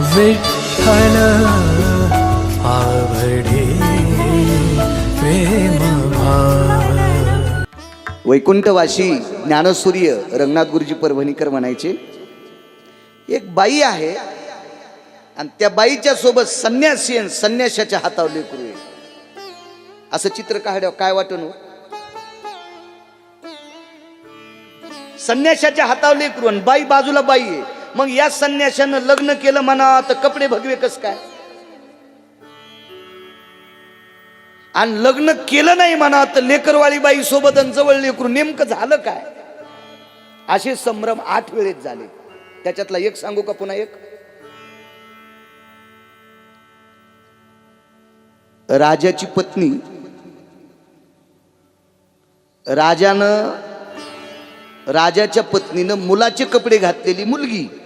विठ्ठल आवडे प्रेम ज्ञानसूर्य रंगनाथ गुरुजी परभणीकर म्हणायचे एक बाई आहे आणि त्या बाईच्या सोबत संन्यासी संन्याशाच्या हातावर लेकरू आहे. असं चित्र काढ्या काय वाटण हो? संन्याशाच्या हातावर लेकरू आणि बाई बाजूला बाई आहे. मग या संन्याशानं लग्न केलं म्हणा तर कपडे भगवे कस काय? आणि लग्न केलं नाही म्हणा तर लेकरवाळी बाई सोबत आणि जवळ लेकरू नेमकं झालं काय? असे संभ्रम आठ वेळेत झाले. त्याच्यातला एक सांगू का पुन्हा एक? राजाची पत्नी राजानं राजाच्या पत्नीनं मुलाचे कपडे घातलेली मुलगी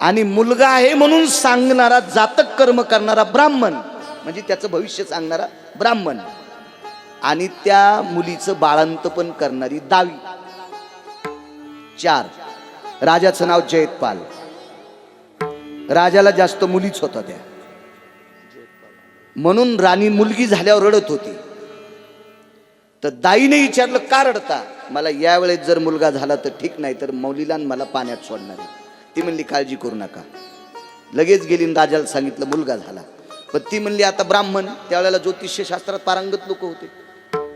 आणि मुलगा आहे म्हणून सांगणारा जातक कर्म करणारा ब्राह्मण. म्हणजे त्याचं भविष्य सांगणारा ब्राह्मण. आणि त्या मुलीचं बाळंतपण करणारी दावी. चार. राजाचं नाव जयतपाल. राजाला जास्त मुलीच होता त्या. म्हणून राणी मुलगी झाल्यावर रडत होती. तर दाईने विचारलं का रडता? मला यावेळेस जर मुलगा झाला तर ठीक नाही तर मौलीला मला पाण्यात सोडणार आहे. ती म्हणली काळजी करू नका. लगेच गेली राजाला सांगितलं मुलगा झाला. पण ती म्हणली आता ब्राह्मण. त्यावेळेला ज्योतिषशास्त्रात पारंगत लोक होते.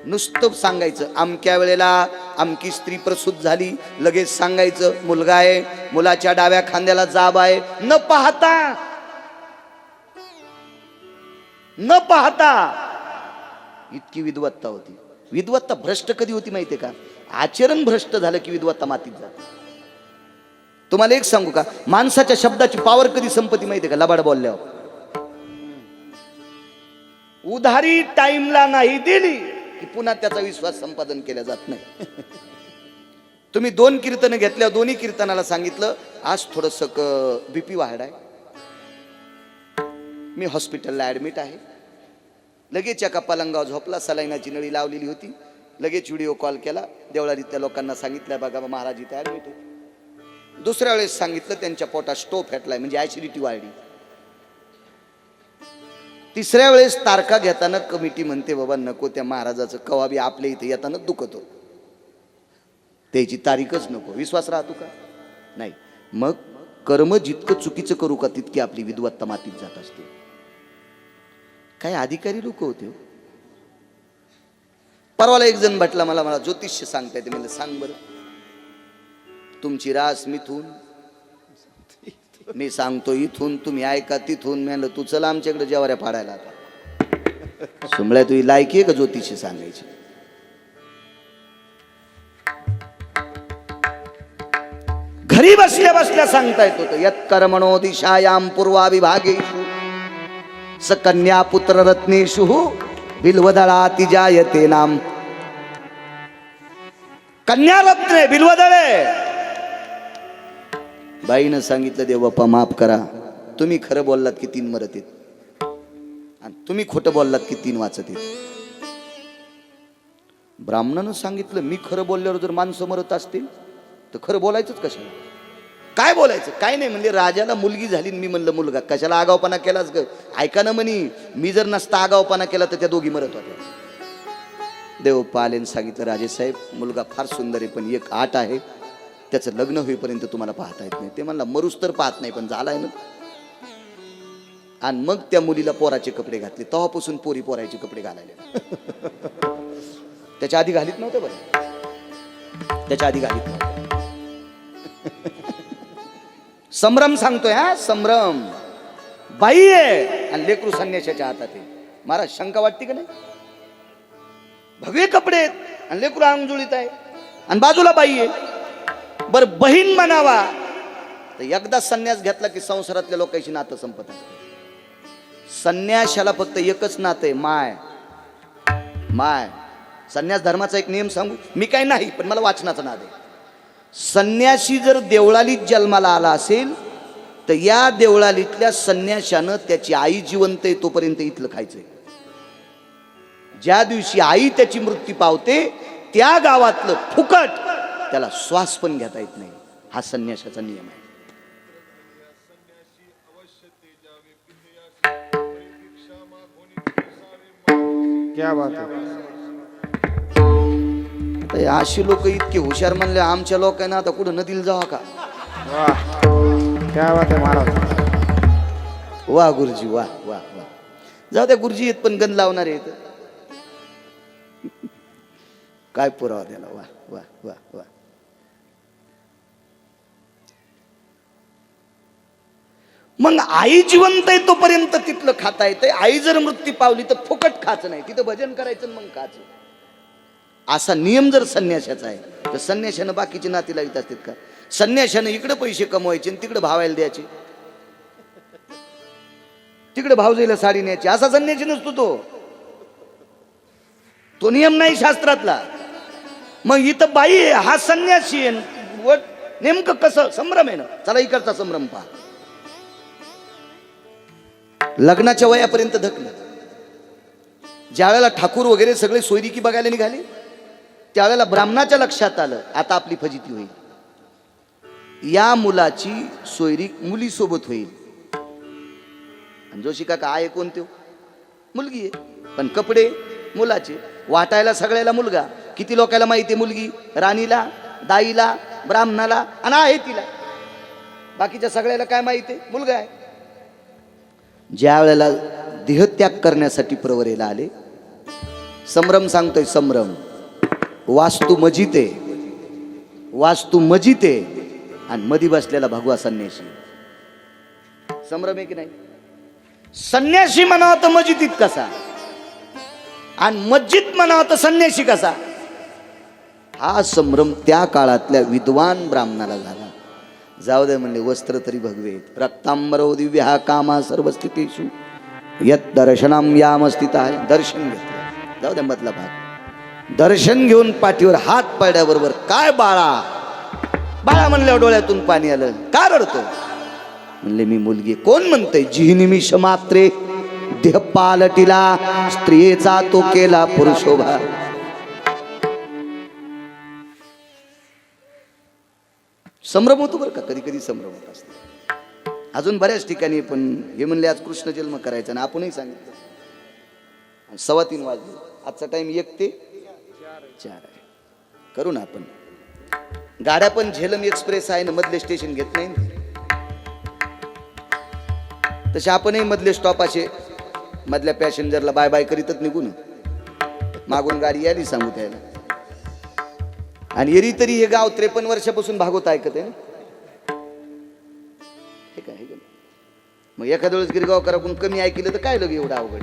नुसतं सांगायचं अमक्या वेळेला अमकी स्त्री प्रसूत झाली. लगेच सांगायचं मुलगा आहे मुलाच्या डाव्या खांद्याला जाब आहे. न पाहता! न पाहता! इतकी विद्वत्ता होती. विद्वत्ता भ्रष्ट कधी होती माहितीये का? आचरण भ्रष्ट झालं की विद्वत्ता मातीत जात. तुम्हाला एक सांगू का? माणसाच्या शब्दाची पावर कधी संपत्ती माहिती का? लबाड बोलल्यावर. उधारी टाइमला नाही दिली की पुन्हा त्याचा विश्वास संपादन केला जात नाही. तुम्ही दोन कीर्तन घेतल्या दोन्ही कीर्तनाला सांगितलं आज थोडस बीपी वाढ आहे. मी हॉस्पिटलला ऍडमिट आहे. लगेच एका पलंगावर झोपला सलाईनाची नळी लावलेली होती. लगेच व्हिडिओ कॉल केला. देवळारीतल्या लोकांना सांगितलं बघा बा, महाराज इथे ऍडमिट आहे. दुसऱ्या वेळेस सांगितलं त्यांच्या पोटात स्टो फेटलाय म्हणजे ऍसिडिटी वाढली. तिसऱ्या वेळेस तारखा घेताना कमिटी म्हणते बाबा नको त्या महाराजाचं कवाबी आपल्या इथे येताना दुखतो. त्याची तारीखच नको. विश्वास राहतो का? नाही. मग कर्म जितकं चुकीचं करू का तितकी आपली विद्वत्ता मातीत जात असते. काय अधिकारी लोक होते हो. परवाला एक जण म्हटला मला मला ज्योतिष्य सांगता येते म्हणजे सांग बरं. तुमची रास मिथून. मी सांगतो इथून तुम्ही ऐका तिथून. म्हणलं तू चला आमच्याकडे जेवाऱ्या पाडायला आता. सुमळ्या तुझी लायकी आहे का ज्योतिषी सांगायची? घरी बसल्या बसल्या सांगता येत होतं यत कर्मणो दिशायाम पूर्वा विभागेषु स कन्या पुत्र रत्नेषु बिल्वदळाति जायते नाम. कन्या रत्ने बिल्वदळे! बाईनं सांगितलं देव बाप्पा माफ करा. तुम्ही खरं बोललात की तीन मरत येत आणि तुम्ही खोटं बोललात की तीन वाचत येत ब्राह्मणानं सांगितलं मी खरं बोलल्यावर जर माणसं मरत असतील तर खरं बोलायचंच कशाला? काय बोलायचं? काय नाही. म्हणजे राजाला मुलगी झाली मी म्हणलं मुलगा कशाला आगावपणा केलाच ग? ऐका ना म्हणी मी जर नसता आगावपणा केला तर त्या दोघी मरत होत्या. देव पालेन सांगितलं राजेसाहेब मुलगा फार सुंदर आहे पण एक आट आहे. त्याचं लग्न होईपर्यंत तुम्हाला पाहता येत नाही. ते म्हणला मरूस तर पाहत नाही पण झालाय ना. आणि मग त्या मुलीला पोराचे कपडे घातले. तेव्हापासून पोरी पोराचे कपडे घालायला त्याच्या आधी घालीत नव्हते बरं? त्याच्या आधी घालीत नव्हते संभ्रम सांगतोय हा संभ्रम बाई आहे. आणि लेकरू संन्याशाच्या हातात आहे. महाराज शंका वाटते का नाही? भगवे कपडे आहेत. आणि लेकरू अंगजुळीत आहे. आणि बाजूला बाई आहे. बर बहीण म्हणावा. तर एकदा संन्यास घेतला की संसारातल्या लोकांशी नातं संपत संन्याशाला फक्त एकच नातं आहे माय. माय. संन्यास धर्माचा एक नियम सांगू? मी काही नाही पण मला वाचनाचा नाद आहे. संन्यासी जर देवळालीत जन्माला आला असेल तर या देवळालीतल्या संन्याशानं त्याची आई जिवंत आहे तोपर्यंत इथलं खायचंय. ज्या दिवशी आई त्याची मृत्यू पावते त्या गावातलं फुकट त्याला श्वास पण घेता येत नाही. हा संन्यासाचा नियम आहे. क्या बात आता अशी लोक इतके हुशार म्हणले आमच्या लोकांना आता कुठं नदीला जावा का? वाह. क्या बात महाराज. वा गुरुजी वा वा वा. जाऊ द्या गुरुजी आहेत पण गण लावणार आहेत. काय पुरावा त्याला वा वा वा वा. मग आई जिवंत आहे तोपर्यंत तिथलं खाता येतंय. आई जर मृत्यू पावली तर फुकट खाचं नाही. तिथं भजन करायचं मग खाच असा नियम जर संन्यासाचा आहे तर संन्याशानं बाकीची नाती लावित असतात का? संन्याशानं इकडे पैसे कमवायचे आणि तिकडे भावायला द्यायचे. तिकडे भावजेला साडी न्यायची. असा संन्याशी नसतो तो. तो नियम नाही शास्त्रातला. मग इथं बाई आहे, हा संन्यासी आहे. व नेमकं कसं? संभ्रम आहे ना. चला इकडचा संभ्रम पहा. लग्नाच्या वयापर्यंत धकलं. ज्या वेळेला ठाकूर वगैरे सगळे सोयरिकी बघायला निघाले त्यावेळेला ब्राह्मणाच्या लक्षात आलं आता आपली फजिती होईल. या मुलाची सोयरी मुलीसोबत होईल. आणि जोशी काका आहे कोणते हो? मुलगी आहे. पण कपडे मुलाचे. वाटायला सगळ्याला मुलगा. किती लोकांना माहिती आहे मुलगी? राणीला दाईला ब्राह्मणाला आणि आहे तिला. बाकीच्या सगळ्याला काय माहिती आहे? मुलगा आहे. ज्या वेळेला देहत्याग करण्यासाठी प्रवरेला आले संभ्रम सांगतोय संभ्रम वास्तू मजिते वास्तू मजिते आणि मधी बसलेला भगवा संन्यासी संभ्रम आहे की नाही? संन्यासी म्हणावं तर मस्जिदीत कसा? आणि मस्जिद म्हणावं तर संन्यासी कसा? हा संभ्रम त्या काळातल्या विद्वान ब्राह्मणाला झाला. जाऊ दे म्हणले वस्त्र तरी भगवेत. रक्तांबरो हो दिव्य हा कामा सर्व स्थितीशू यत दर्शनाम याम स्थित आहे. दर्शन घेतलं. जाऊ दे मधला भाग. दर्शन घेऊन पाठीवर हात पडल्याबरोबर काय बाळा? बाळा म्हणल्यावर डोळ्यातून पाणी आलं. का रडतो म्हणले मी मुलगी कोण म्हणते जी मात्रे देह पालटीला स्त्रियेचा तो केला पुरुषोभा. संभ्रम होतो बरं का? कधी कधी संभ्रम होत असतो. अजून बऱ्याच ठिकाणी पण हे म्हणले आज कृष्ण जन्म करायचा आणि आपणही सांगितलं. सव्वा तीन वाजले. आजचा टाइम एक ते चार आहे. करू ना आपण. गाड्या पण झेलम एक्सप्रेस आहे ना मधले स्टेशन घेत नाही ना. तसे आपणही मधले स्टॉप असे मधल्या पॅसेंजरला बाय बाय करीतच निघू ना. मागून गाडी यायला सांगू त्याला. आणि एरी तरी हे गाव त्रेपन्न वर्षापासून भागवत ऐकत आहे ना? हे काय मग एखाद्या वेळेस गिरगावकराकडून कमी ऐकलं तर काय लगे एवढं अवघड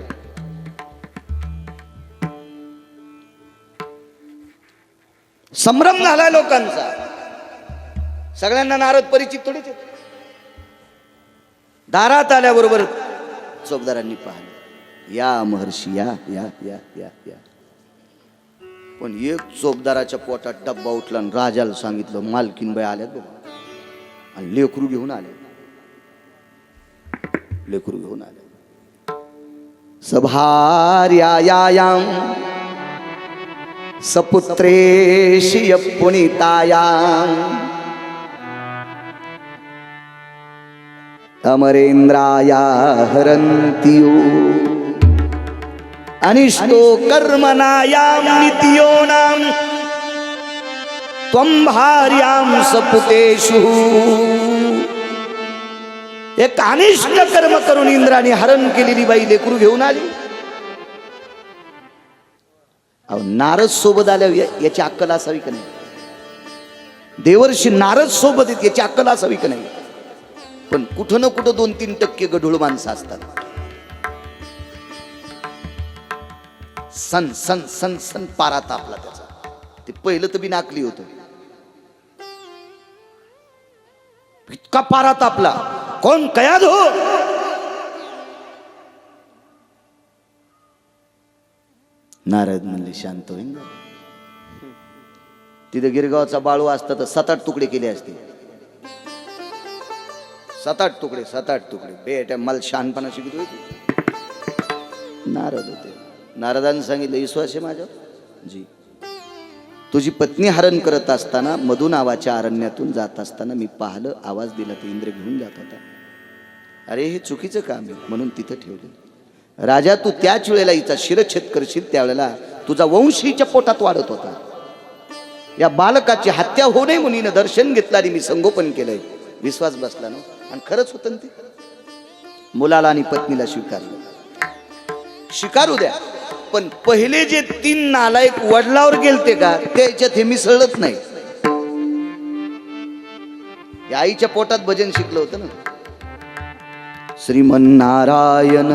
संभ्रम झालाय लोकांचा. सगळ्यांना नारद परिचित थोडेच दारात आल्याबरोबर चौकदारांनी पाहिलं. या महर्षी या या या या या. पण एक चोपदाराच्या पोटात डब्बा उठला आणि राजाला सांगितलं मालकीनबाई आल्यात बघा. आणि लेकरू घेऊन आले. लेकरू घेऊन आले. सभार्यायाम सपुत्रेशिय पुनितायाम अमरेंद्राया हरंतियो अनिष्टो कर्मणायाम नित्योनाम त्वं भार्यां सपुतेषु। एक अनिष्ट कर्म करून इंद्राने हरण केलेली बाई लेकरू घेऊन आली. अहो नारद सोबत आल्या याची अक्कल असावी का नाही? देवर्षी नारद सोबत आहेत याची अक्कल असावी का नाही? पण कुठं ना कुठं दोन तीन टक्के गढूळ माणसं असतात. सन सन सन सन पारा तापला त्याचा. ते पहिलं तर बी नाकली होतं. इतका पारा तापला. कोण कयाद हो? नारद म्हणले शांत होईन तिथे गिरगावचा बाळू असता तर सात आठ तुकडे केले असते. सात आठ तुकडे सात आठ तुकडे. बेट मला शहाणपणा शिकत होती नारद होते. नारदाने सांगितलं विश्वास आहे माझ्या जी. तुझी पत्नी हरण करत असताना मधु नावाच्या अरण्यातून जात असताना मी पाहिलं आवाज दिला तर इंद्र घेऊन जात होता. अरे हे चुकीचं काम आहे म्हणून तिथं ठेवलं. राजा तू त्याच वेळेला हिचा शिरच्छेद करशील त्यावेळेला तुझा वंश हिच्या पोटात वाढत होता. या बालकाची हत्या होऊ नये म्हणून दर्शन घेतलं आणि मी संगोपन केलंय. विश्वास बसला ना? आणि खरंच होतं ना ते? मुलाला आणि पत्नीला स्वीकारलं. स्वीकारू द्या. पण पहिले जे तीन नालायक वडलावर गेलते का त्याच्यात हे मिसळत नाही. आईच्या पोटात भजन शिकलं होतं ना. श्रीमन नारायण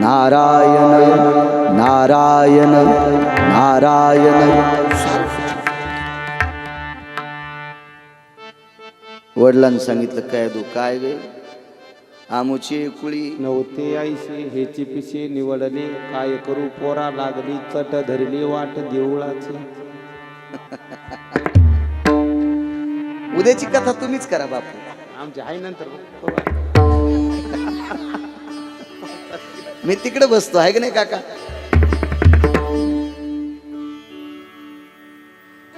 नारायण नारायण. नारायण वडिलांनी सांगितलं काय तू काय गे? आमुची कुळी. नव्हते आईशी हेची पिशी निवडले काय करू पोरा लागली चट धरली वाट देऊळाची उद्याची कथा तुम्हीच करा बापू. आमची आई नंतर. मी तिकडे बसतो आहे की नाही काका?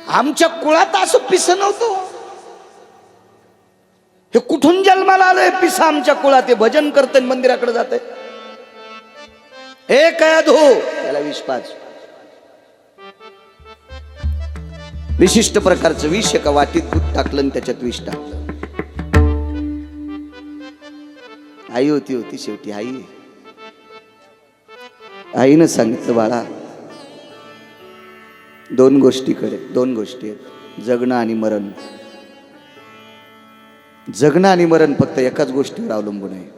आमच्या कुळात असं पिस नव्हतं. हे कुठून जन्माला आलंय पिसा आमच्या कुळात. भजन करते मंदिराकडे जाते हे काय धो त्याला विष पाच विशिष्ट प्रकारचं विष एका वाटीत दूध टाकलं आणि त्याच्यात विष टाकलं. आई होती होती शेवटी आई. आईनं सांगितलं बाळा दोन गोष्टीकडे दोन गोष्टी आहेत. जगणं आणि मरण. जगणं आणि मरण फक्त एकाच गोष्टीवर अवलंबून आहे.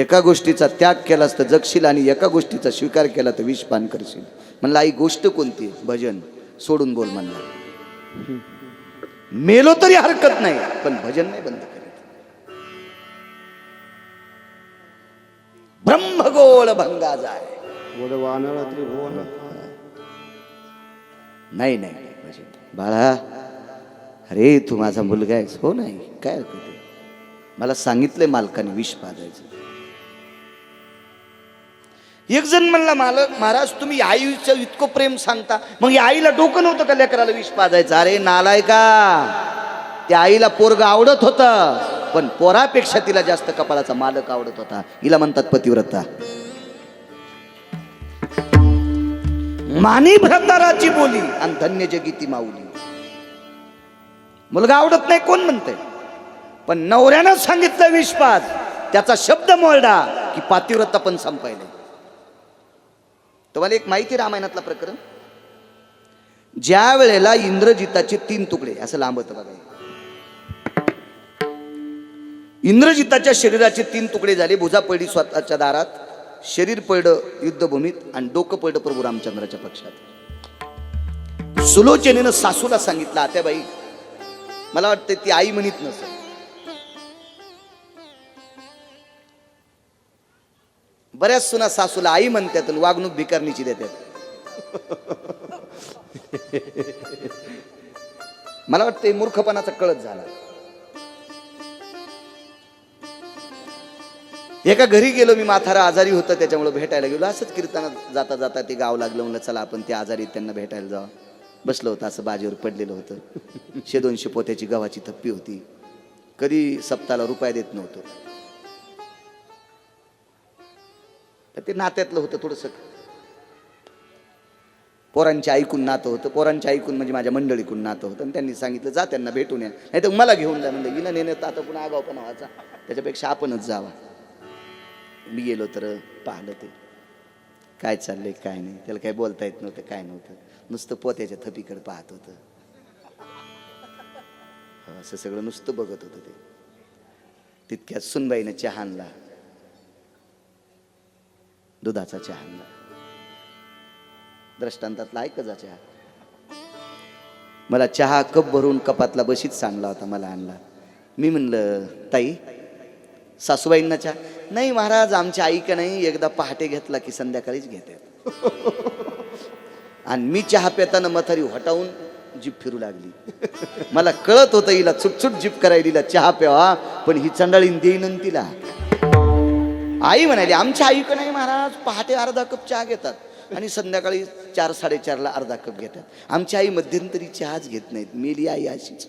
एका गोष्टीचा त्याग केलास तर जगशील आणि एका गोष्टीचा स्वीकार केला तर विष पान करशील. म्हणलं आई गोष्ट कोणती? भजन. सोडून बोल म्हणला. मेलो तरी हरकत नाही पण भजन नाही बंद करीत. ब्रह्मगोळ भंगा जाय. नाही नाही नाही, भजन. बाळा अरे तू माझा मुलगा आहेस. हो नाही काय हरकत आहे? मला सांगितलंय मालकाने विष पाजायचं. एक जण म्हणला मालक महाराज तुम्ही आईचं इतकं प्रेम सांगता. मग या आईला डोकं नव्हतं का लेकराला विष पाजायचं? अरे नालाय का त्या आईला पोरग आवडत होतं पण पोरापेक्षा तिला जास्त कपाळाचा मालक आवडत होता. हिला म्हणतात पतिव्रता. मानी भ्रताराची बोली आणि धन्य जगीती माऊली. मुलगा आवडत नाही कोण म्हणते पण नवऱ्यानं सांगितलं विश्वास त्याचा शब्द मोरडा की पातिव्रता पण संपायले तुम्हाला एक माहिती रामायणातला प्रकरण? ज्या वेळेला इंद्रजिताचे तीन तुकडे असं लांब होतं बघा. इंद्रजिताच्या शरीराचे तीन तुकडे झाले भुजा पडली स्वतःच्या दारात शरीर पडलं युद्धभूमीत आणि डोकं पडलं प्रभू रामचंद्राच्या पक्षात. सुलोचनेनं सासूला सांगितलं आत्याबाई मला वाटतं ती आई म्हणत नसेल. बऱ्याच सुना सासूला आई म्हणतात वागणूक भिकारणीची देतात. मला वाटतं मूर्खपणाचा कळत झाला. एका घरी गेलो मी माथारा आजारी होतं त्याच्यामुळे भेटायला गेलो. असंच कीर्तनात जाता जाता ते गाव लागलं म्हणलं चला आपण ते आजारी त्यांना भेटायला जावं. बसलं होतं असं बाजीवर पडलेलं होतं. शे दोनशे पोत्याची गव्हाची थप्पी होती. कधी सप्ताला रुपया देत नव्हतो. तर ते नात्यातलं होतं थोडंसं. पोरांच्या ऐकून नातं होतं. पोरांच्या ऐकून म्हणजे माझ्या मंडळीकून नातं होतं. आणि त्यांनी सांगितलं जा त्यांना भेटून या. नाही तर मला घेऊन जा म्हणलं हिनं नेण्यात आता पुन्हा आगाव पण व्हायचा. त्याच्यापेक्षा आपणच जावा. मी गेलो तर पाहिलं ते. काय चाललंय काय नाही. त्याला काही बोलता येत नव्हतं काय नव्हतं. नुसतं पोत्याच्या थपीकडे पाहत होतं. असं सगळं नुसतं बघत होतं ते. तितक्यात सुनबाईनं चहा आणला. दुधाचा चहा आणला. दृष्टांतातला ऐकचा चहा. मला चहा कप भरून कपातला बशीत सांगला होता मला आणला. मी म्हणलं ताई सासूबाईंना चहा. नाही महाराज आमच्या आई का नाही एकदा पहाटे घेतला की संध्याकाळीच घेते आणि मी चहा पेताना मथारी हटावून जीप फिरू लागली. मला कळत होतं हिला चुटचुट जीप करायला चहा प्यावा पण ही चंडाळीन देईन तिला. आई म्हणाली आमच्या आई नाही महाराज? पहाटे अर्धा कप चहा घेतात आणि संध्याकाळी चार साडेचारला अर्धा कप घेतात. आमची आई मध्यंतरी चहाच घेत नाहीत. मेली आई अशीच.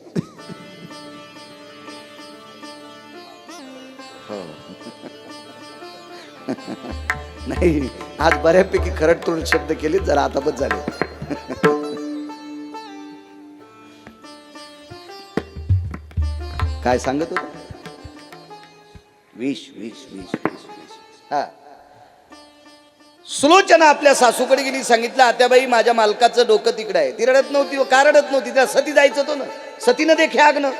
हो. नाही आज बऱ्यापैकी खरट तोड शब्द केले जरा आता बस झाले. काय सांगत होत? विष विष विष विष विष हा. सुलोचना आपल्या सासूकडे गेली सांगितलं आत्याबाई माझ्या मालकाचं डोकं तिकडे आहे. ती रडत नव्हती व का रडत नव्हती? त्या सती जायचं तो ना. सतीनं देखे आगनं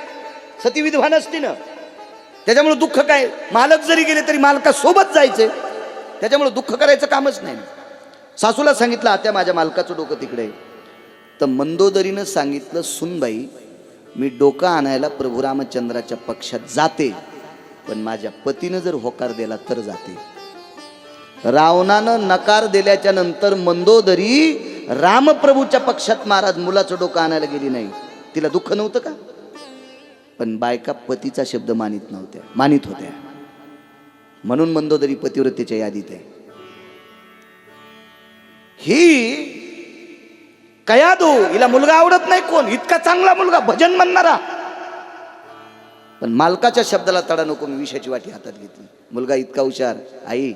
सती विद्वान असती ना. त्याच्यामुळे दुःख काय? मालक जरी गेले तरी मालकासोबत जायचे त्याच्यामुळे दुःख करायचं कामच नाही. सासूला सांगितलं आत्या माझ्या मालकाचं डोकं तिकडे आहे. तर मंदोदरीनं सांगितलं सुनबाई मी डोकं आणायला प्रभू रामचंद्राच्या पक्षात जाते पण माझ्या पतीनं जर होकार दिला तर जाते. रावणानं नकार दिल्याच्या नंतर मंदोदरी रामप्रभूच्या पक्षात महाराज मुलाचं डोकं आणायला गेली नाही. तिला दुःख नव्हतं का? पण बायका पतीचा शब्द मानित नव्हत्या मानित होत्या. म्हणून मंदोदरी पतिव्रतेच्या यादीत आहे. ही कयादू हिला मुलगा आवडत नाही कोण? इतका चांगला मुलगा भजन म्हणणारा. पण मालकाच्या शब्दाला तडा नको मी विषाची वाटी हातात घेतली. मुलगा इतका हुशार आई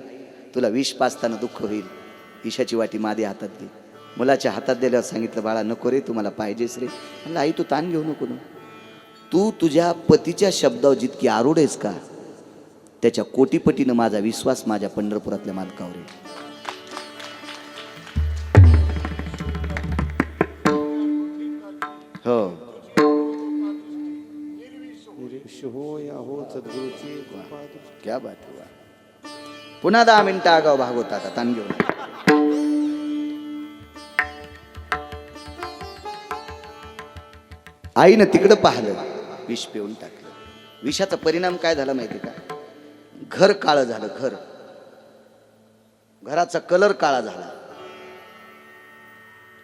तुला विष पाचताना दुःख होईल. विषाची वाटी मादी हातात घे. मुलाच्या हातात दिल्यावर सांगितलं बाळा नको रे तुम्हाला पाहिजेच रे. म्हणलं आई तू ताण घेऊ नको ना. तू तुझ्या पतीच्या शब्दावर जितकी आरूढ आहेस का त्याच्या कोटीपटीनं माझा विश्वास माझ्या पंढरपुरातल्या मालकावर आहे हो. या हो क्या बात हुआ. पुन्हा दहा मिनिटं आगाव भागवत आता ताण घेऊन आईनं तिकडं पाहिलं विष पिऊन टाकलं. विषाचा परिणाम काय झाला माहिती का? घर काळं झालं घर. घराचा कलर काळा झाला.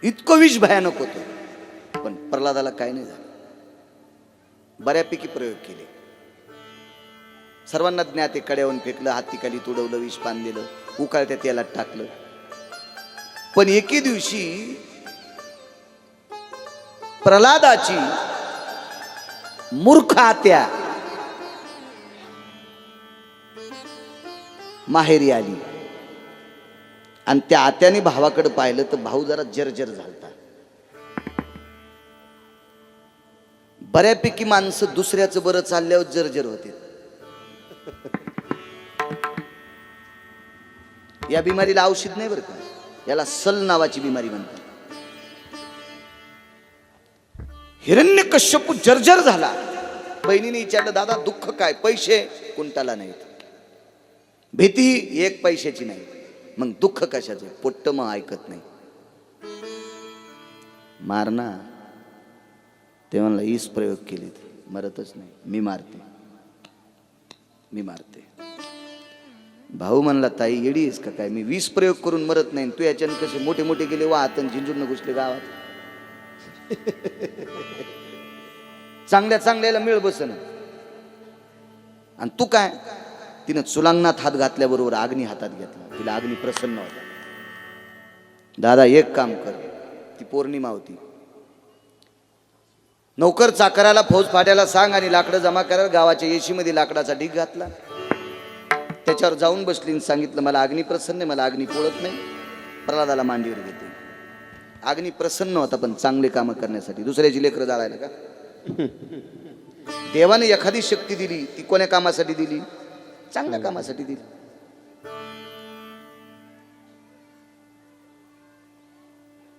इतकं विष भयानक होतो. पण प्रल्हादाला काय नाही झालं. बऱ्यापैकी प्रयोग केले. सर्वांना ज्ञाते कड्यावून कड्यावरून फेकलं हातीखाली तुडवलं विष पान दिलं उकाळत्या तेलात टाकलं. पण एके दिवशी प्रल्हादाची मूर्ख आत्या माहेरी आली. आणि त्या आत्याने भावाकडे पाहिलं तर भाऊ जरा जर्जर झालता. बऱ्यापैकी माणसं दुसऱ्याचं बरं चालल्यावर जर्जर होते. या बिमारीला औषध नाही बरं का? याला सल नावाची बिमारी म्हणतात. हिरण्य कश्यपू जर्जर झाला. बहिणीने विचारलं दादा दुःख काय? पैसे? कुंटाला नाहीत भीती एक पैशाची नाही. मग दुःख कशाचं? पोट्ट मग ऐकत नाही. मारना. ते म्हणला ईस प्रयोग केलेत. मरतच नाही. मी मारते. मी मारते. भाऊ म्हणला ताई येडीस का काय? मी वीस प्रयोग करून मरत नाही. तू याच्यानं कसे मोठे मोठे गेले वा आतन झिंजून घुसले गावात. चांगल्या चांगल्याला मिळ बसन आणि तू काय? तिनं चुलांगणात हात घातल्याबरोबर अग्नी हातात घेतला. तिला अग्नी प्रसन्न होता. दादा एक काम कर. ती पौर्णिमा होती. नौकर चाकराला फौज फाट्याला सांग आणि लाकडं जमा करायला गावाच्या येशीमध्ये लाकडाचा ढीग घातला. त्याच्यावर जाऊन बसली सांगितलं मला अग्नी प्रसन्न आहे मला अग्नी पोळत नाही. प्रल्हादाला मांडीवर घेते अग्नी प्रसन्न होता पण चांगले कामं करण्यासाठी. दुसऱ्याची लेकरं जाळायला का? देवाने एखादी शक्ती दिली ती कोण्या कामासाठी दिली? चांगल्या कामासाठी दिली.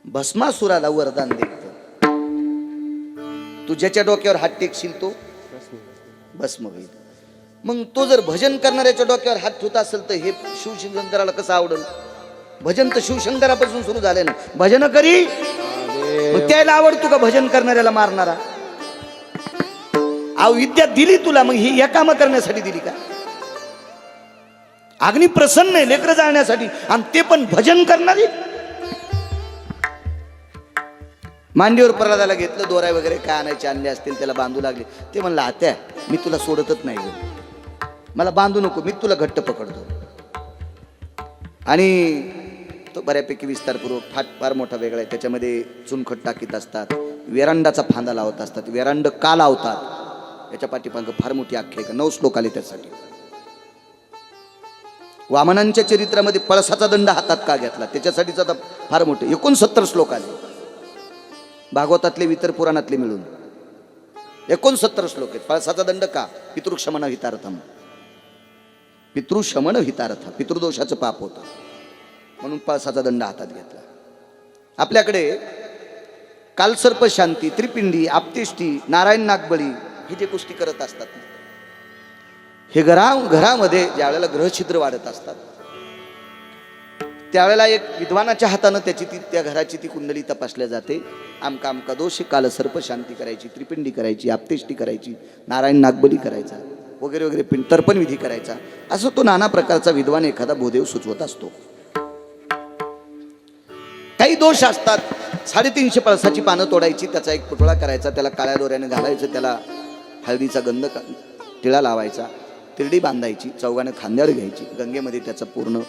भस्मासुराला वरदान देत. तू ज्याच्या डोक्यावर हात टेकशील तो भस्म होईल. मग तो जर भजन करणाऱ्याच्या डोक्यावर हात ठेवत असेल तर हे शिवशंकराला कसं आवडेल? भजन तर शिवशंकरापासून सुरू झाले ना. भजन करी मग त्याला आवडतो का भजन करणाऱ्याला मारणारा? अहो विद्या दिली तुला मग ही या कामं करण्यासाठी दिली का? अग्नी प्रसन्न आहे लेकरं जाळण्यासाठी. आणि ते पण भजन करणारी. मांडीवर प्रल्हादाला घेतलं दोराय वगैरे काय आणायचे आणले असतील त्याला बांधू लागले. ते म्हणलं आत्या मी तुला सोडतच नाही मला बांधू नको मी तुला घट्ट पकडतो. आणि तो बऱ्यापैकी विस्तारपूर्वक फार फार मोठा वेगळा आहे. त्याच्यामध्ये चुनखट टाकीत असतात वेरांडाचा फांदा लावत असतात वेरांड का लावतात याच्या पाठीमागं फार मोठी आख्यायिका नऊ श्लोक आले त्यासाठी. वामनांच्या चरित्रामध्ये पळसाचा दंड हातात का घेतला? त्याच्यासाठीच आता फार मोठं. एकोणसत्तर श्लोक आले. भागवतातले इतर पुराणातले मिळून. एकोणसत्तर श्लोक आहेत. पळसाचा दंड का? पितृक्षमण हितार्थम. पितृशमन हितार्थ. पितृदोषाचं पाप होतं. म्हणून पळसाचा दंड हातात घेतला. आपल्याकडे कालसर्प शांती त्रिपिंडी आपतिष्टी नारायण नागबळी हे जे गोष्टी करत असतात हे घरा घरामध्ये ज्या वेळेला ग्रहछिद्र वाढत असतात त्यावेळेला एक विद्वानाच्या हातानं त्याची ती त्या घराची ती कुंडली तपासल्या जाते. आमका आमका दोष काल सर्प शांती करायची त्रिपिंडी करायची आपतेष्टी करायची नारायण नागबली करायचा वगैरे वगैरे पिंड तर्पण विधी करायचा. असं तो नाना प्रकारचा विद्वान एखादा भूदेव सुचवत असतो. काही दोष असतात. साडेतीनशे पळसाची पानं तोडायची त्याचा एक पुतळा करायचा त्याला काळ्या दोऱ्याने घालायचं त्याला हळदीचा गंध तिळा टिळा लावायचा. तिरडी बांधायची चौघानं खांद्यावर घ्यायची गंगेमध्ये त्याचा पूर्ण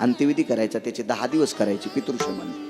अंत्यविधी करायचा त्याचे दहा दिवस करायचे पितृशमन.